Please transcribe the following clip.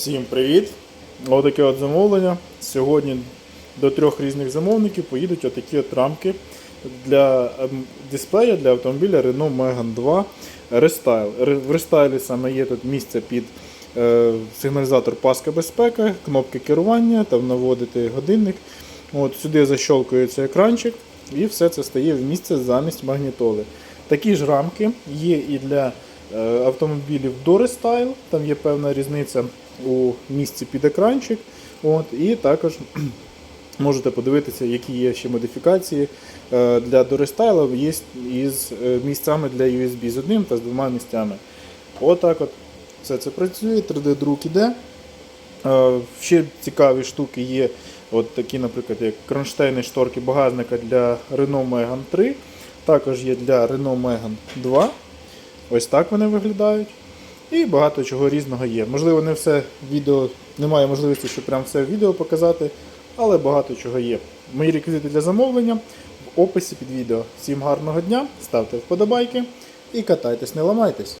Всім привіт! Отаке от замовлення. Сьогодні до трьох різних замовників поїдуть отакі от рамки для ем, дисплея для автомобіля Renault Megane 2 Restyle. В рестайлі саме є тут місце під е, сигналізатор паска безпека, кнопки керування, там наводити годинник. От Сюди защолкується екранчик і все це стає в місце замість магнітоли. Такі ж рамки є і для е, автомобілів до Restyle, там є певна різниця у місці під екранчик. От, і також можете подивитися, які є ще модифікації е, для дорестайлів є із е, місцями для USB з одним та з двома місцями. Отак от все це працює, 3D-друк іде. Е, Ще цікаві штуки є, от такі, наприклад, як кронштейни шторки багажника для Renault Megane 3. Також є для Renault Megane 2. Ось так вони виглядають. І багато чого різного є. Можливо, не все відео, немає можливості, щоб прям все відео показати, але багато чого є. Мої реквізити для замовлення в описі під відео. Всім гарного дня, ставте вподобайки і катайтесь, не ламайтесь.